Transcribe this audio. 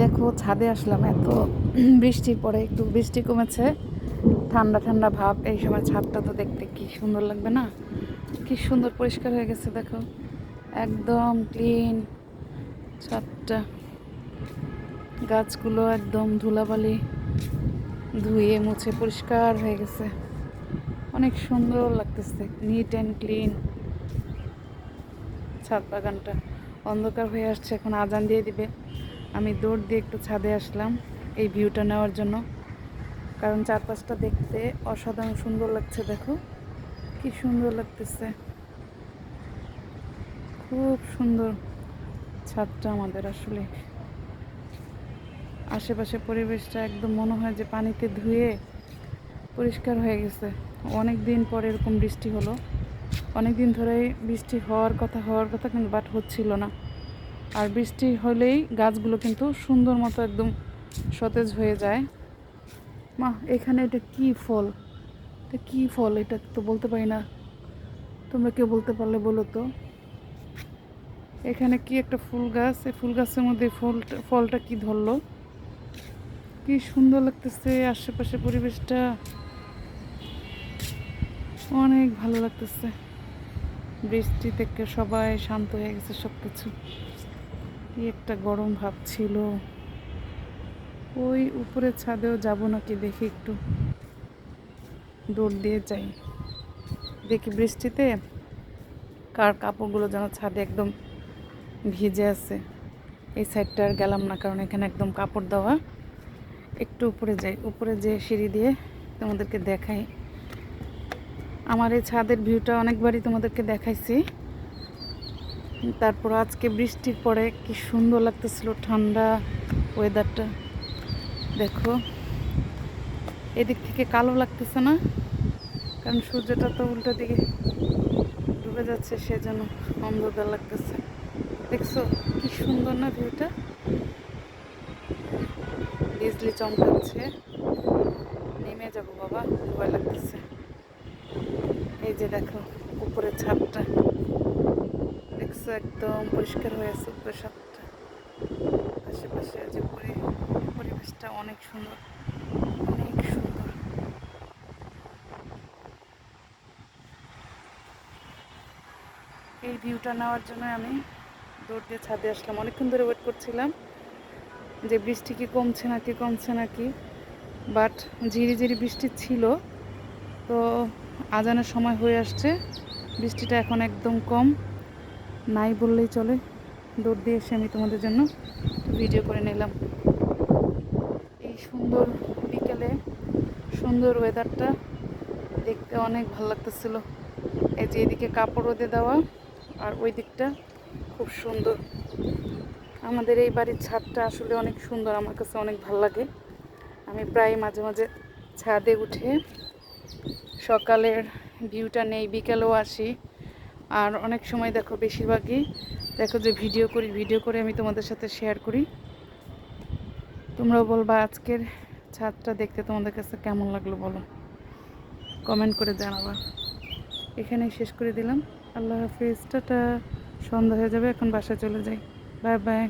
দেখো ছাদে আসলাম, এত বৃষ্টির পরে একটু বৃষ্টি কমেছে। ঠান্ডা ঠান্ডা ভাব, এই সময় ছাদটা তো দেখতে কি সুন্দর লাগবে না? কি সুন্দর পরিষ্কার হয়ে গেছে, দেখো। একদম ক্লিন ছাদটা। গাছগুলো একদম ধুলাবালি ধুয়ে মুছে পরিষ্কার হয়ে গেছে। অনেক সুন্দর লাগতেছে নিট অ্যান্ড ক্লিন ছাদ বাগানটা। অন্ধকার হয়ে আসছে, এখন আজান দিয়ে দিবে। আমি দৌড় দিয়ে একটু ছাদে আসলাম এই ভিউটা নেওয়ার জন্য। কারণ চারপাশটা দেখতে অসাধারণ সুন্দর লাগছে, দেখো। কি সুন্দর লাগতেছে। খুব সুন্দর ছাদটা আমাদের আসলে। আশেপাশে পরিবেশটা একদম মনে হয় যে পানিতে ধুয়ে পরিষ্কার হয়ে গেছে। অনেক দিন পরে এরকম বৃষ্টি হলো। অনেক দিন ধরেই বৃষ্টি হওয়ার কথা হওয়ার কথা কিন্তু বাট হচ্ছিল না। আর বৃষ্টি হলেই গাছগুলো কিন্তু সুন্দর মতো একদম সতেজ হয়ে যায়। মা, এখানে এটা কি ফল? এটা কি ফল? এটা তো বলতে পারি না। তোমরা কেউ বলতে পারলে বলো তো। এখানে কি একটা ফুল গাছ? এই ফুল গাছের মধ্যে ফলটা ফলটা কি ধরলো? কি সুন্দর লাগতেছে আশেপাশে পরিবেশটা। অনেক ভালো লাগতেছে। বৃষ্টি থেকে সবাই শান্ত হয়ে গেছে সব কিছু কি একটা গরম ভাব ছিল। ওই উপরে ছাদেও যাব নাকি দেখি একটু। দৌড় দিয়ে যাই। দেখি বৃষ্টিতে কার কাপড়গুলো যেন ছাদে একদম ভিজে আছে। এই সাইডটা আর গেলাম না, কারণ এখানে একদম কাপড় দেওয়া। একটু উপরে যাই। উপরে যে সিঁড়ি দিয়ে তোমাদেরকে দেখাই। আমার এই ছাদের ভিউটা অনেকবারই তোমাদেরকে দেখাইছি। তারপর আজকে বৃষ্টির পরে কি সুন্দর লাগতেছিল ঠান্ডা ওয়েদারটা দেখো, এদিক থেকে কালো লাগতেছে না, কারণ সূর্যটা তো উল্টো দিকে ডুবে যাচ্ছে, সেজন্য অন্ধকার লাগতেছে। দেখছ, কি সুন্দর না ভিউটা বিজলি চমকাচ্ছে। নেমে যাব বাবা, ভয় লাগতেছে। এই যে দেখো, উপরের ছাদটা। দেখছ একদম পরিষ্কার হয়ে আছে উপরের ছাদটা আশেপাশে যে পরিবেশটা অনেক সুন্দর অনেক সুন্দর। এই ভিউটা নেওয়ার জন্য আমি দৌড় দিয়ে ছাদে আসলাম। অনেকক্ষণ ধরে ওয়েট করছিলাম যে বৃষ্টি কি কমছে নাকি কমছে নাকি বাট ঝিরি ঝিরি বৃষ্টি ছিল। তো আজানের সময় হয়ে আসছে, বৃষ্টিটা এখন একদম কম। নাই বললেই চলে। দৌড় দিয়ে এসে আমি তোমাদের জন্য ভিডিও করে নিলাম। এই সুন্দর বিকেলে সুন্দর ওয়েদারটা দেখতে অনেক ভালো লাগতেছিল। এই যে এদিকে কাপড় রোদে দেওয়া আর ওই দিকটা খুব সুন্দর। আমাদের এই বাড়ির ছাদটা আসলে অনেক সুন্দর, আমার কাছে অনেক ভালো লাগে। আমি প্রায় মাঝে মাঝে ছাদে উঠে সকালের ভিউটা নেই, বিকেলেও আসি। আর অনেক সময় দেখো বেশিরভাগই দেখো যে ভিডিও করি ভিডিও করে আমি তোমাদের সাথে শেয়ার করি। তোমরাও বলবা আজকের ছাদটা দেখতে তোমাদের কাছে কেমন লাগল বলো। কমেন্ট করে জানাবা। এখানেই শেষ করে দিলাম। আল্লাহ হাফিজ, টাটা। সন্ধ্যা হয়ে যাবে, এখন বাসায় চলে যাই। Bye bye